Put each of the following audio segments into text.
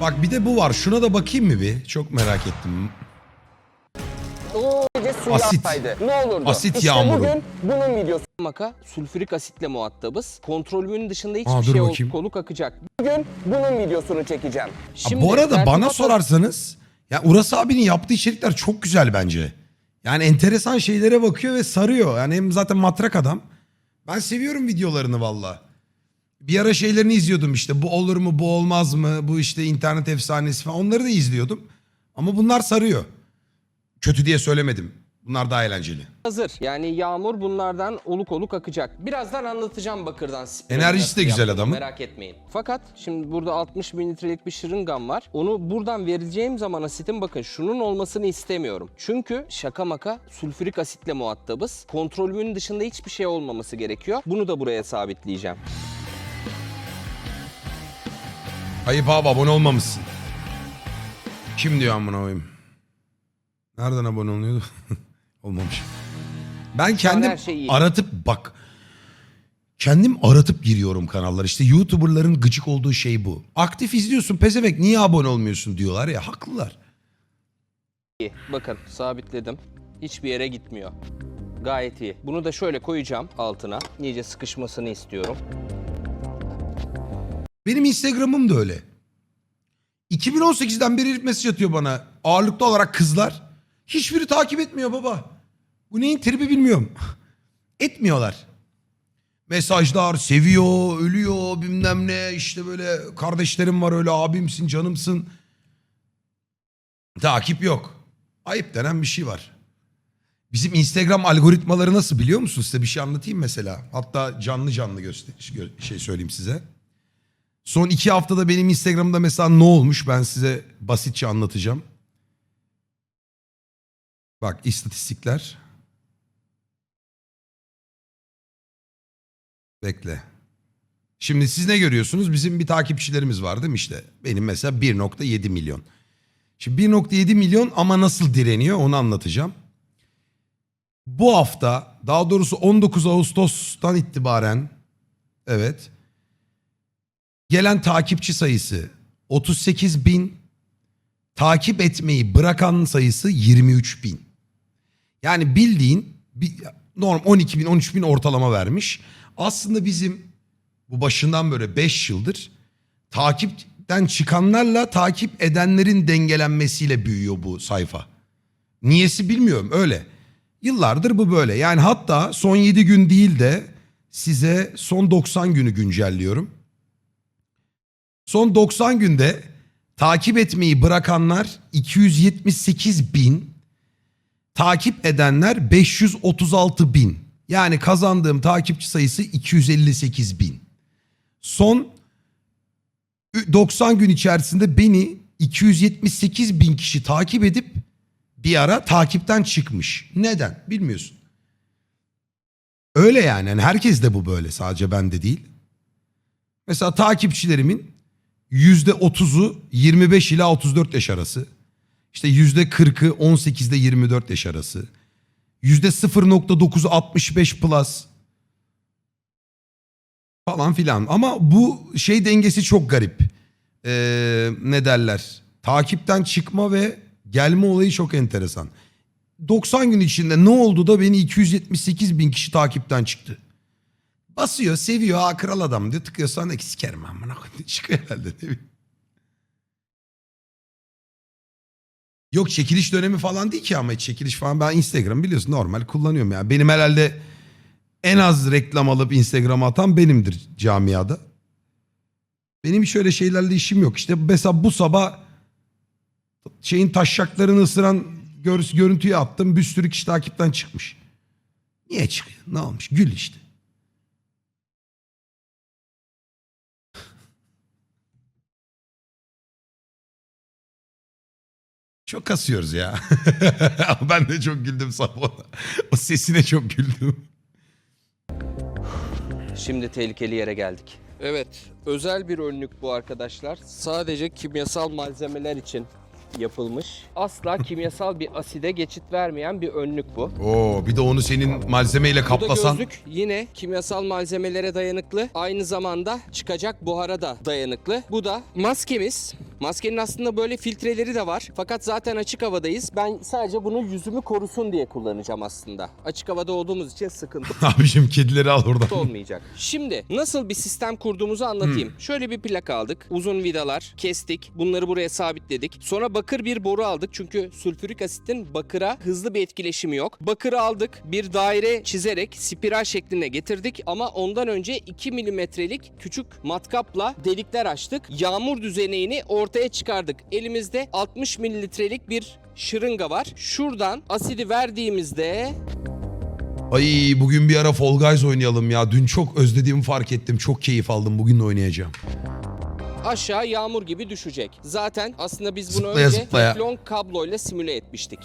Bak bir de bu var. Şuna da bakayım mı bir? Çok merak ettim. Asit. yapsaydı ne olurdu? Asit işte yağmuru. bugün bunun videosu. Maka sülfürik asitle muhatabız. Kontrolümün dışında hiçbir Aa, dur şey bakayım. koluk akacak. Bugün bunun videosunu çekeceğim. Şimdi bu arada bana Vertigo sorarsanız ya Uras abinin yaptığı içerikler çok güzel bence. Yani enteresan şeylere bakıyor ve sarıyor. Yani hem zaten matrak adam. Ben seviyorum videolarını valla. Bir ara şeylerini izliyordum işte. Bu olur mu bu olmaz mı? Bu işte internet efsanesi falan. Onları da izliyordum. Ama bunlar sarıyor. Kötü diye söylemedim. Bunlar daha eğlenceli. hazır. Yani yağmur bunlardan oluk oluk akacak. Birazdan anlatacağım Bakır'dan. sprey Enerjisi nasıl de güzel yaptığını, adamın. Merak etmeyin. Fakat şimdi burada 60 mililitrelik bir şırıngam var. Onu buradan vereceğim zaman asitin bakın şunun olmasını istemiyorum. Çünkü şaka maka sülfürik asitle muhatabız. Kontrolümün dışında hiçbir şey olmaması gerekiyor. Bunu da buraya sabitleyeceğim. Ayıp abi abone olmamışsın. Kim diyor amına koyayım? Nereden abone oluyordu? Olmamış. Ben kendim şey iyi. aratıp bak. Kendim aratıp giriyorum kanallar. İşte YouTuber'ların gıcık olduğu şey bu. Aktif izliyorsun pezevenk niye abone olmuyorsun diyorlar ya haklılar. İyi. Bakın sabitledim. Hiçbir yere gitmiyor. Gayet iyi. Bunu da şöyle koyacağım altına. İyice sıkışmasını istiyorum. Benim Instagram'ım da öyle. 2018'den beri mesaj atıyor bana. Ağırlıklı olarak kızlar. Hiçbiri takip etmiyor baba. Bu neyin tribi bilmiyorum. Etmiyorlar. Mesajlar seviyor, ölüyor bilmem ne. işte böyle kardeşlerim var öyle abimsin, canımsın. Takip yok. Ayıp denen bir şey var. Bizim Instagram algoritmaları nasıl biliyor musun? Size bir şey anlatayım mesela. Hatta canlı canlı göster gö- şey söyleyeyim size. Son iki haftada benim Instagram'da mesela ne olmuş ben size basitçe anlatacağım. Bak istatistikler. Bekle. Şimdi siz ne görüyorsunuz? Bizim bir takipçilerimiz var değil mi işte? Benim mesela 1.7 milyon. Şimdi 1.7 milyon ama nasıl direniyor onu anlatacağım. Bu hafta daha doğrusu 19 Ağustos'tan itibaren evet gelen takipçi sayısı 38 bin, takip etmeyi bırakan sayısı 23 bin. Yani bildiğin bir, norm 12 bin 13 bin ortalama vermiş. Aslında bizim bu başından böyle 5 yıldır takipten çıkanlarla takip edenlerin dengelenmesiyle büyüyor bu sayfa. Niyesi bilmiyorum öyle. Yıllardır bu böyle. Yani hatta son 7 gün değil de size son 90 günü güncelliyorum. Son 90 günde takip etmeyi bırakanlar 278 bin, takip edenler 536 bin. Yani kazandığım takipçi sayısı 258 bin. Son 90 gün içerisinde beni 278 bin kişi takip edip bir ara takipten çıkmış. Neden? Bilmiyorsun. Öyle yani. yani herkes de bu böyle. Sadece ben de değil. Mesela takipçilerimin yüzde otuzu 25 ila 34 yaş arası. İşte yüzde 40'ı 18 ile 24 yaş arası. Yüzde 0.9'u 65 plus. Falan filan. Ama bu şey dengesi çok garip. Ee, ne derler? Takipten çıkma ve gelme olayı çok enteresan. 90 gün içinde ne oldu da beni 278 bin kişi takipten çıktı. Basıyor, seviyor, ha kral adam diyor. Tıklıyor sonra ki sikerim amına koyayım. Çıkıyor herhalde ne bileyim. Yok çekiliş dönemi falan değil ki ama çekiliş falan ben Instagram biliyorsun normal kullanıyorum ya. Benim herhalde en az reklam alıp Instagram'a atan benimdir camiada. Benim hiç öyle şeylerle işim yok. İşte mesela bu sabah şeyin taşşaklarını ısıran gör, görüntüyü attım. Bir sürü kişi takipten çıkmış. Niye çıkıyor? Ne olmuş? Gül işte. Çok kasıyoruz ya. ben de çok güldüm sabah. O sesine çok güldüm. Şimdi tehlikeli yere geldik. Evet, özel bir önlük bu arkadaşlar. Sadece kimyasal malzemeler için yapılmış. Asla kimyasal bir aside geçit vermeyen bir önlük bu. Oo, bir de onu senin malzemeyle Bu da kaplasan. gözlük yine kimyasal malzemelere dayanıklı. Aynı zamanda çıkacak buhara da dayanıklı. Bu da maskemiz. Maskenin aslında böyle filtreleri de var. Fakat zaten açık havadayız. Ben sadece bunu yüzümü korusun diye kullanacağım aslında. Açık havada olduğumuz için sıkıntı Abicim kedileri al oradan. olmayacak. Şimdi nasıl bir sistem kurduğumuzu anlatayım. Şöyle bir plak aldık. Uzun vidalar kestik. Bunları buraya sabitledik. Sonra bakır bir boru aldık. Çünkü sülfürik asitin bakıra hızlı bir etkileşimi yok. Bakırı aldık. Bir daire çizerek spiral şekline getirdik. Ama ondan önce 2 milimetrelik küçük matkapla delikler açtık. Yağmur düzeneğini ortaya çıkardık. Elimizde 60 mililitrelik bir şırınga var. Şuradan asidi verdiğimizde Ay bugün bir ara Fall Guys oynayalım ya. Dün çok özlediğimi fark ettim. Çok keyif aldım. Bugün de oynayacağım. Aşağı yağmur gibi düşecek. Zaten aslında biz bunu Zıplaya önce zıplaya. teflon kabloyla simüle etmiştik.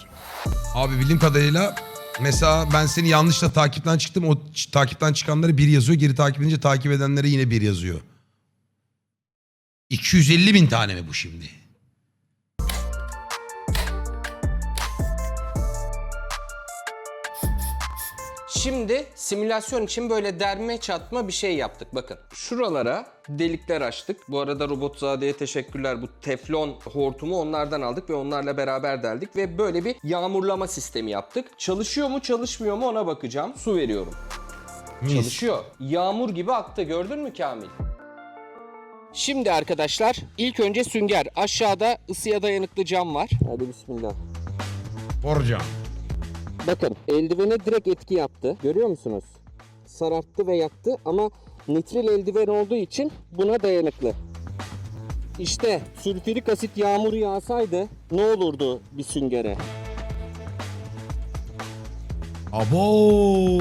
Abi bildiğim kadarıyla mesela ben seni yanlışla takipten çıktım. O ç- takipten çıkanları bir yazıyor. Geri takip edince takip edenlere yine bir yazıyor. 250 bin tane mi bu şimdi? Şimdi simülasyon için böyle derme çatma bir şey yaptık. Bakın şuralara delikler açtık. Bu arada Robotzade'ye teşekkürler. Bu teflon hortumu onlardan aldık ve onlarla beraber deldik. Ve böyle bir yağmurlama sistemi yaptık. Çalışıyor mu çalışmıyor mu ona bakacağım. Su veriyorum. Mis. Çalışıyor. Yağmur gibi aktı gördün mü Kamil? Şimdi arkadaşlar ilk önce sünger. Aşağıda ısıya dayanıklı cam var. Hadi bismillah. Borcam. Bakın eldivene direkt etki yaptı. Görüyor musunuz? Sararttı ve yaktı ama nitril eldiven olduğu için buna dayanıklı. İşte sülfürik asit yağmuru yağsaydı ne olurdu bir süngere? Abo.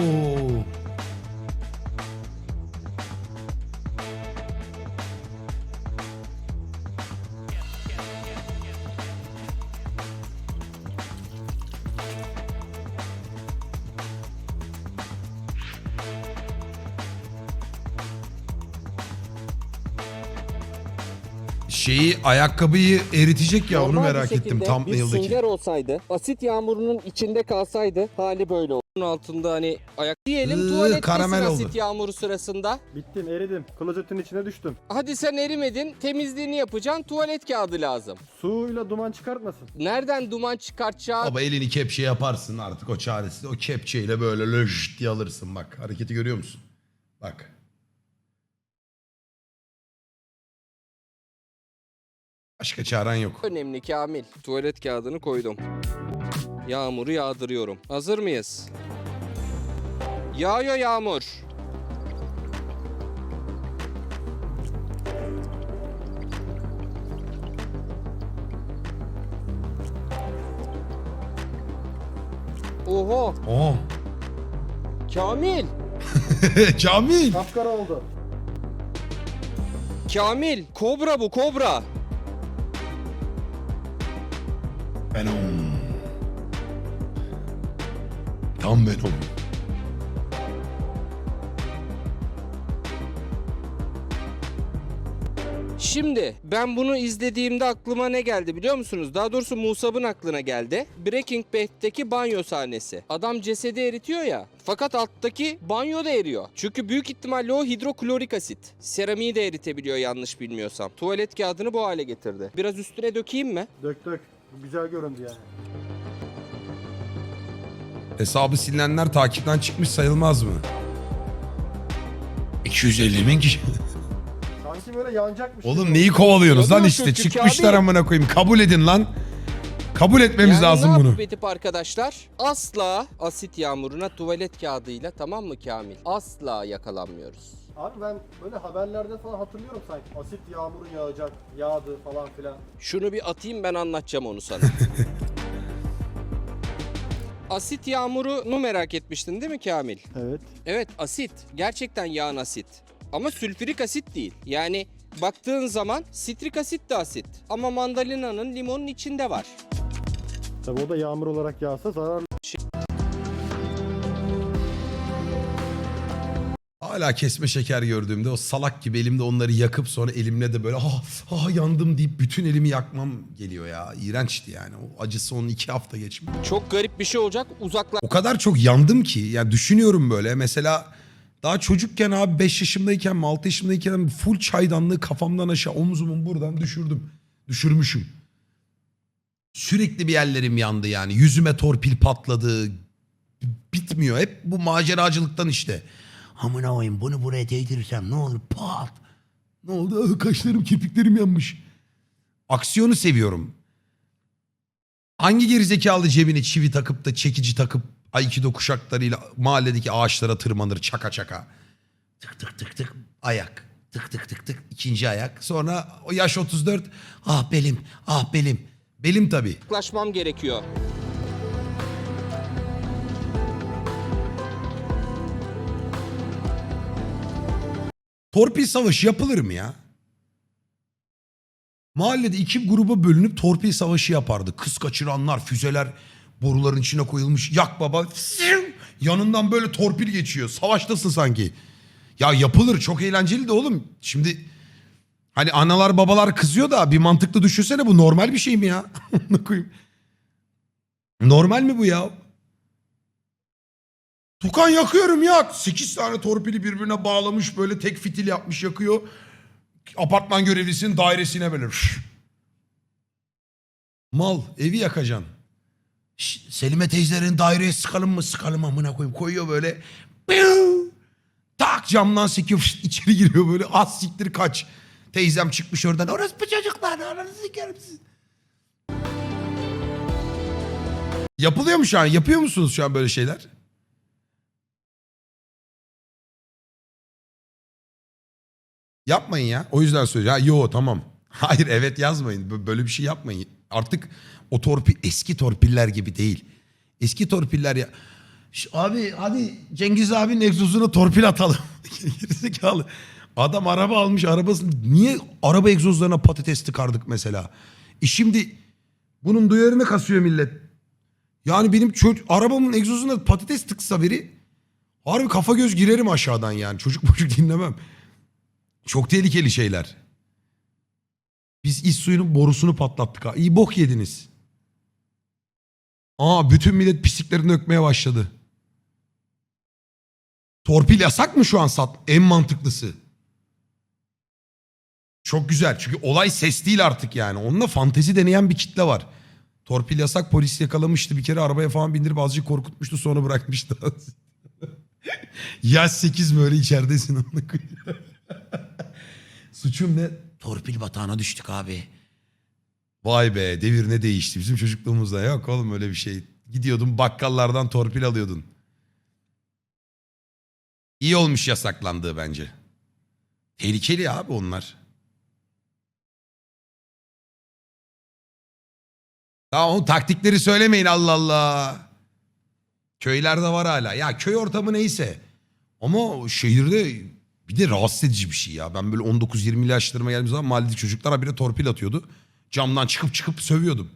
Şeyi ayakkabıyı eritecek ya onu Normal bir merak ettim şekilde tam bir nail'daki. sünger olsaydı asit yağmurunun içinde kalsaydı hali böyle olur. Bunun altında hani ayak diyelim tuvalettesin karamel asit oldu. yağmuru sırasında. Bittim, eridim. Klozetin içine düştüm. Hadi sen erimedin temizliğini yapacaksın tuvalet kağıdı lazım. Suyla duman çıkartmasın. Nereden duman çıkartacağı Baba elini kepçe yaparsın artık o çaresi. O kepçeyle böyle löş diye alırsın bak. Hareketi görüyor musun? Bak. Başka çaren yok. önemli Kamil. Tuvalet kağıdını koydum. Yağmuru yağdırıyorum. Hazır mıyız? Yağıyor yağmur. Oho, Oo. Kamil. Kamil. Kapkara oldu. Kamil, kobra bu kobra. Venom. Tam Venom. Şimdi ben bunu izlediğimde aklıma ne geldi biliyor musunuz? Daha doğrusu Musab'ın aklına geldi. Breaking Bad'deki banyo sahnesi. Adam cesedi eritiyor ya. Fakat alttaki banyo da eriyor. Çünkü büyük ihtimalle o hidroklorik asit. Seramiği de eritebiliyor yanlış bilmiyorsam. Tuvalet kağıdını bu hale getirdi. Biraz üstüne dökeyim mi? Dök dök. Güzel göründü yani. Hesabı silinenler takipten çıkmış sayılmaz mı? 250 bin kişi. Sanki böyle yanacakmış. Oğlum neyi kovalıyorsunuz lan işte çünkü çıkmışlar abi. amına koyayım kabul edin lan. Kabul etmemiz yani lazım ne bunu. yapıp edip arkadaşlar? Asla asit yağmuruna tuvalet kağıdıyla tamam mı Kamil? Asla yakalanmıyoruz. Abi ben böyle haberlerde falan hatırlıyorum sanki. Asit yağmuru yağacak, yağdı falan filan. Şunu bir atayım ben anlatacağım onu sana. asit yağmurunu merak etmiştin değil mi Kamil? Evet. Evet asit. Gerçekten yağın asit. Ama sülfürik asit değil. Yani baktığın zaman sitrik asit de asit. Ama mandalinanın limonun içinde var. Tabi o da yağmur olarak yağsa zararlı. Hala kesme şeker gördüğümde o salak gibi elimde onları yakıp sonra elimle de böyle ah, ah yandım deyip bütün elimi yakmam geliyor ya. İğrençti yani. O acısı onun iki hafta geçmiş. Çok garip bir şey olacak. Uzakla O kadar çok yandım ki. Ya düşünüyorum böyle. Mesela daha çocukken abi 5 yaşımdayken mi 6 yaşımdayken full çaydanlığı kafamdan aşağı omzumun buradan düşürdüm. Düşürmüşüm. Sürekli bir yerlerim yandı yani. Yüzüme torpil patladı. Bitmiyor. Hep bu maceracılıktan işte. Amına koyayım bunu buraya değdirirsem ne olur pat. Ne oldu? Ah, Kaşlarım kirpiklerim yanmış. Aksiyonu seviyorum. Hangi gerizekalı cebine çivi takıp da çekici takıp Aikido kuşaklarıyla mahalledeki ağaçlara tırmanır çaka çaka. Tık tık tık tık ayak. Tık tık tık tık ikinci ayak. Sonra o yaş 34 ah belim ah belim. Belim tabii. Yaklaşmam gerekiyor. Torpil savaşı yapılır mı ya? Mahallede iki gruba bölünüp torpil savaşı yapardı. Kız kaçıranlar, füzeler boruların içine koyulmuş. Yak baba. Yanından böyle torpil geçiyor. Savaştasın sanki. Ya yapılır. Çok eğlenceli de oğlum. Şimdi hani analar babalar kızıyor da bir mantıklı düşünsene bu normal bir şey mi ya? Normal mi bu ya? Tukan yakıyorum yak. 8 tane torpili birbirine bağlamış böyle tek fitil yapmış yakıyor. Apartman görevlisinin dairesine böyle. Şş. Mal evi yakacaksın. Şş, Selime teyzelerin daireye sıkalım mı sıkalım amına koyayım koyuyor böyle. Piu! Tak camdan sekiyor fış, içeri giriyor böyle az siktir kaç. Teyzem çıkmış oradan orası bu çocuklar ananızı sikerim siz. Yapılıyor mu şu an? Yapıyor musunuz şu an böyle şeyler? Yapmayın ya. O yüzden söylüyorum. Ha, yo tamam. Hayır evet yazmayın. Bö- Böyle bir şey yapmayın. Artık o torpil eski torpiller gibi değil. Eski torpiller ya. Ş- abi hadi Cengiz abinin egzozuna torpil atalım. Gerizekalı. Adam araba almış arabasını. Niye araba egzozlarına patates tıkardık mesela? E şimdi bunun duyarını kasıyor millet. Yani benim çocuk arabamın egzozuna patates tıksa biri harbi kafa göz girerim aşağıdan yani. Çocuk çocuk dinlemem. Çok tehlikeli şeyler. Biz iç suyunun borusunu patlattık ha. İyi bok yediniz. Aa bütün millet pisliklerini dökmeye başladı. Torpil yasak mı şu an sat? En mantıklısı. Çok güzel çünkü olay ses değil artık yani. Onunla fantezi deneyen bir kitle var. Torpil yasak polis yakalamıştı bir kere arabaya falan bindirip azıcık korkutmuştu sonra bırakmıştı. Yaş 8 böyle içeridesin koyayım. Suçum ne? Torpil batağına düştük abi. Vay be devir ne değişti bizim çocukluğumuzda yok oğlum öyle bir şey. Gidiyordun bakkallardan torpil alıyordun. İyi olmuş yasaklandığı bence. Tehlikeli abi onlar. Tamam taktikleri söylemeyin Allah Allah. Köylerde var hala. Ya köy ortamı neyse. Ama şehirde bir de rahatsız edici bir şey ya. Ben böyle 19-20 yaşlarıma geldiğim zaman mahalledeki çocuklara bile torpil atıyordu. Camdan çıkıp çıkıp sövüyordum.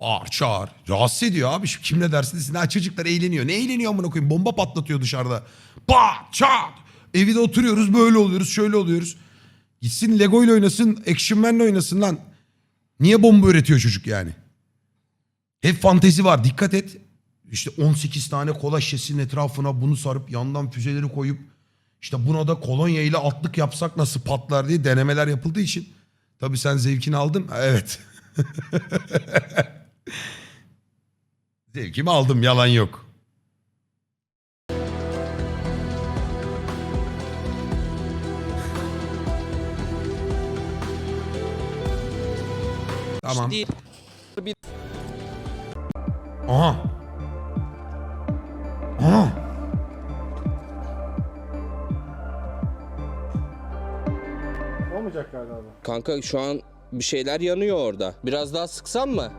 Bağır çağır. Rahatsız ediyor abi. Şimdi kim ne dersin desin. Ha, çocuklar eğleniyor. Ne eğleniyor amına koyayım? Bomba patlatıyor dışarıda. Bağır çağır. Evde oturuyoruz böyle oluyoruz şöyle oluyoruz. Gitsin Lego ile oynasın. Action Man'le oynasın lan. Niye bomba üretiyor çocuk yani? Hep fantezi var. Dikkat et. İşte 18 tane kola şişesinin etrafına bunu sarıp yandan füzeleri koyup işte buna da kolonya ile altlık yapsak nasıl patlar diye denemeler yapıldığı için. Tabii sen zevkini aldın. Evet. Zevkimi aldım yalan yok. Tamam. Değil. Aha. Kanka şu an bir şeyler yanıyor orada. Biraz daha sıksam mı?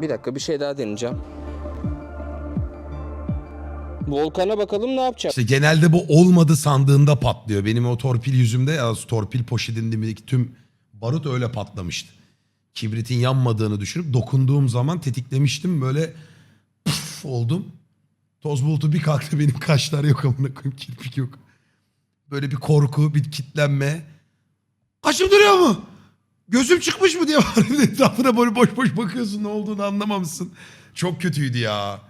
Bir dakika bir şey daha deneyeceğim. Volkan'a bakalım ne yapacak. İşte genelde bu olmadı sandığında patlıyor. Benim o torpil yüzümde ya torpil poşetindeki tüm barut öyle patlamıştı. Kibritin yanmadığını düşünüp dokunduğum zaman tetiklemiştim böyle puf oldum. Toz bulutu bir kalktı benim kaşlar yok amına koyayım kirpik yok. Böyle bir korku bir kitlenme. Kaşım duruyor mu? Gözüm çıkmış mı diye var. Etrafına böyle boş boş bakıyorsun ne olduğunu anlamamışsın. Çok kötüydü ya.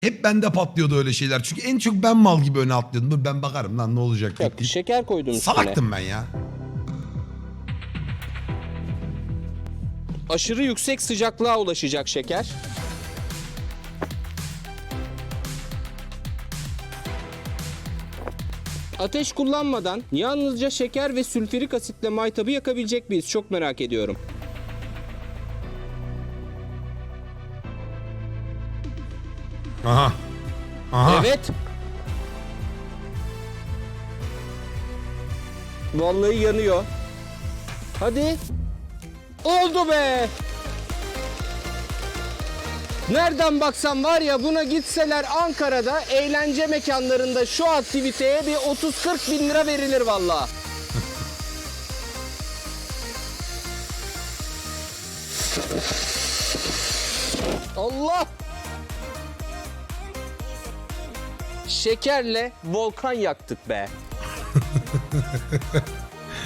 Hep bende patlıyordu öyle şeyler. Çünkü en çok ben mal gibi öne atlıyordum. Dur ben bakarım lan ne olacak Yok, deyip. şeker koydum üstüne. Salaktım ben ya. Aşırı yüksek sıcaklığa ulaşacak şeker. Ateş kullanmadan yalnızca şeker ve sülfürik asitle maytabı yakabilecek miyiz? Çok merak ediyorum. Aha. Aha. Evet. Vallahi yanıyor. Hadi. Oldu be. Nereden baksan var ya buna gitseler Ankara'da eğlence mekanlarında şu aktiviteye bir 30-40 bin lira verilir valla. Allah! Şekerle volkan yaktık be.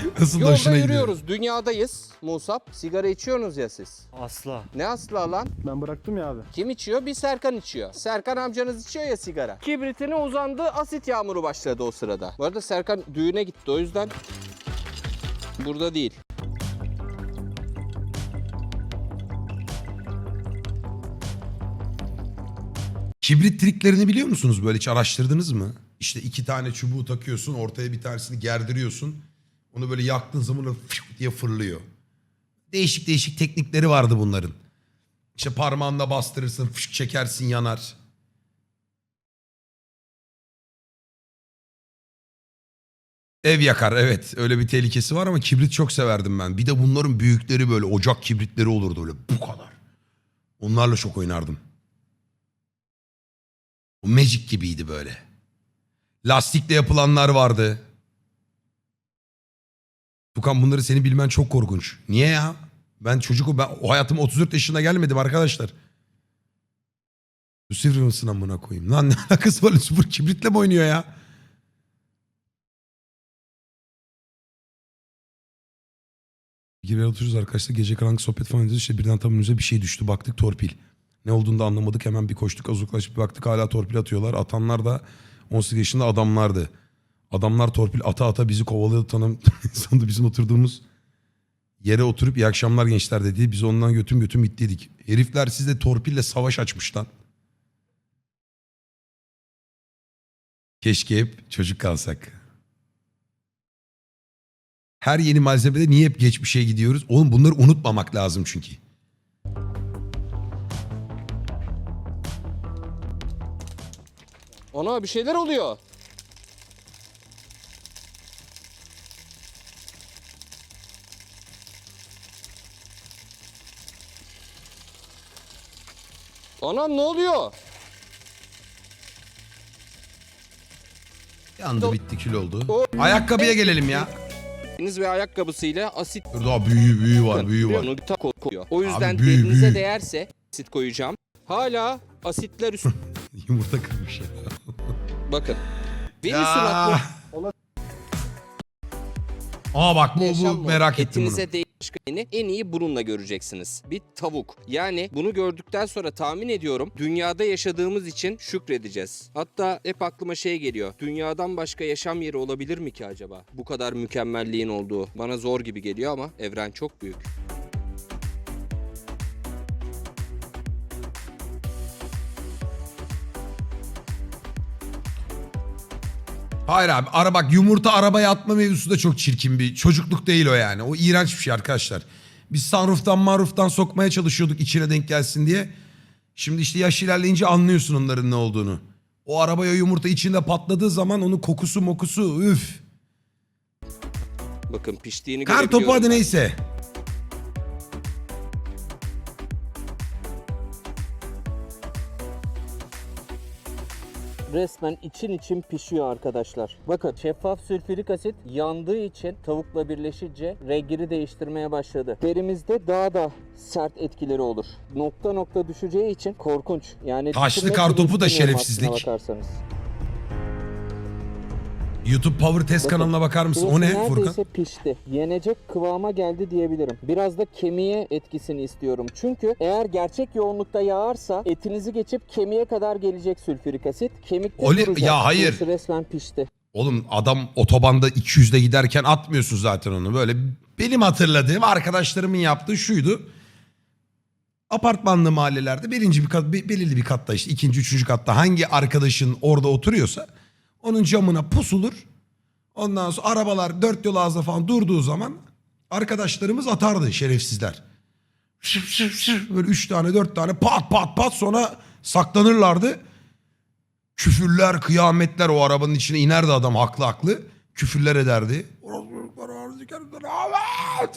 Nasıl da Yolda hoşuna gidiyor. yürüyoruz, dünyadayız. Musab, sigara içiyorsunuz ya siz. Asla. Ne asla lan? Ben bıraktım ya abi. Kim içiyor? Bir Serkan içiyor. Serkan amcanız içiyor ya sigara. Kibritine uzandı, asit yağmuru başladı o sırada. Bu arada Serkan düğüne gitti o yüzden burada değil. Kibrit triklerini biliyor musunuz? Böyle hiç araştırdınız mı? İşte iki tane çubuğu takıyorsun, ortaya bir tanesini gerdiriyorsun. Onu böyle yaktığın zaman öyle diye fırlıyor. Değişik değişik teknikleri vardı bunların. İşte parmağınla bastırırsın, fışk çekersin yanar. Ev yakar evet öyle bir tehlikesi var ama kibrit çok severdim ben. Bir de bunların büyükleri böyle ocak kibritleri olurdu öyle bu kadar. Onlarla çok oynardım. O Magic gibiydi böyle. Lastikle yapılanlar vardı. Tukan bunları seni bilmen çok korkunç. Niye ya? Ben çocuk ben o hayatım 34 yaşına gelmedim arkadaşlar. Lucifer mısın amına koyayım? Lan ne alakası var Lucifer kibritle mi oynuyor ya? Bir kere oturuyoruz arkadaşlar gece karanlık sohbet falan ediyoruz. İşte birden tam önümüze bir şey düştü baktık torpil. Ne olduğunu da anlamadık hemen bir koştuk uzaklaşıp bir baktık hala torpil atıyorlar. Atanlar da 18 yaşında adamlardı. Adamlar torpil ata ata bizi kovalıyordu tanım. Sonunda bizim oturduğumuz yere oturup iyi akşamlar gençler dedi. Biz ondan götüm götüm ittiydik. Herifler sizde torpille savaş açmış lan. Keşke hep çocuk kalsak. Her yeni malzemede niye hep geçmişe gidiyoruz? Oğlum bunları unutmamak lazım çünkü. Ona bir şeyler oluyor. Anam ne oluyor? Yandı bitti kül oldu. Ayakkabıya gelelim ya. Deniz ve ayakkabısıyla asit Dur daha büyüğü büyüğü var büyüğü var. Onu ta- ko- koyuyor. O yüzden büyü, derinize büyü. değerse asit koyacağım. Hala asitler üst. Yumurta kırmış ya. Bakın. Ya. atmosferi Aa bak bu, yaşam bu merak ettim bunu. Etinize değişkeni en iyi burunla göreceksiniz. Bir tavuk. Yani bunu gördükten sonra tahmin ediyorum dünyada yaşadığımız için şükredeceğiz. Hatta hep aklıma şey geliyor. Dünyadan başka yaşam yeri olabilir mi ki acaba? Bu kadar mükemmelliğin olduğu. Bana zor gibi geliyor ama evren çok büyük. Hayır abi ara bak yumurta arabaya atma mevzusu da çok çirkin bir çocukluk değil o yani. O iğrenç bir şey arkadaşlar. Biz sunroof'tan maruftan sokmaya çalışıyorduk içine denk gelsin diye. Şimdi işte yaş ilerleyince anlıyorsun onların ne olduğunu. O arabaya yumurta içinde patladığı zaman onun kokusu mokusu üf. Bakın piştiğini Kar topu görebiliyorum hadi ben. neyse. Resmen için için pişiyor arkadaşlar. Bakın şeffaf sülfürik asit yandığı için tavukla birleşince rengini değiştirmeye başladı. Derimizde daha da sert etkileri olur. Nokta nokta düşeceği için korkunç. Yani Taşlı kartopu da şerefsizlik. bakarsanız. YouTube Power Test Bakın, kanalına bakar mısın? O ne Furkan? neredeyse pişti. Yenecek kıvama geldi diyebilirim. Biraz da kemiğe etkisini istiyorum. Çünkü eğer gerçek yoğunlukta yağarsa etinizi geçip kemiğe kadar gelecek sülfürik asit. Kemikte Oli- duracak. ya hayır. Burası resmen pişti. Oğlum adam otobanda 200'de giderken atmıyorsun zaten onu. Böyle benim hatırladığım arkadaşlarımın yaptığı şuydu. Apartmanlı mahallelerde birinci bir kat, be- belirli bir katta işte ikinci, üçüncü katta hangi arkadaşın orada oturuyorsa onun camına pusulur. Ondan sonra arabalar dört yol ağzında falan durduğu zaman arkadaşlarımız atardı şerefsizler. Şıp şıp şıp böyle üç tane dört tane pat pat pat sonra saklanırlardı. Küfürler, kıyametler o arabanın içine inerdi adam haklı haklı. Küfürler ederdi.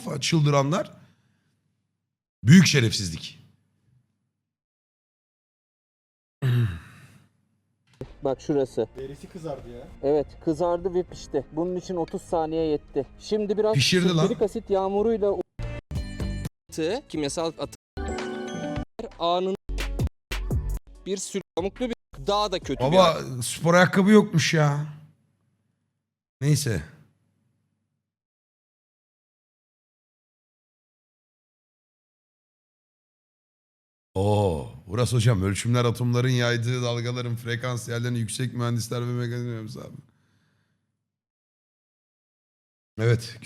Falan Çıldıranlar. Büyük şerefsizlik. Bak şurası. Derisi kızardı ya. Evet kızardı ve pişti. Bunun için 30 saniye yetti. Şimdi biraz Pişirdi lan. sülfürik asit yağmuruyla kimyasal atı anın bir sürü pamuklu bir daha da kötü bir Baba spor ayakkabı yokmuş ya. Neyse. Oo, burası hocam ölçümler atomların yaydığı dalgaların frekans yerlerini yüksek mühendisler ve mekanizmalar abi. Evet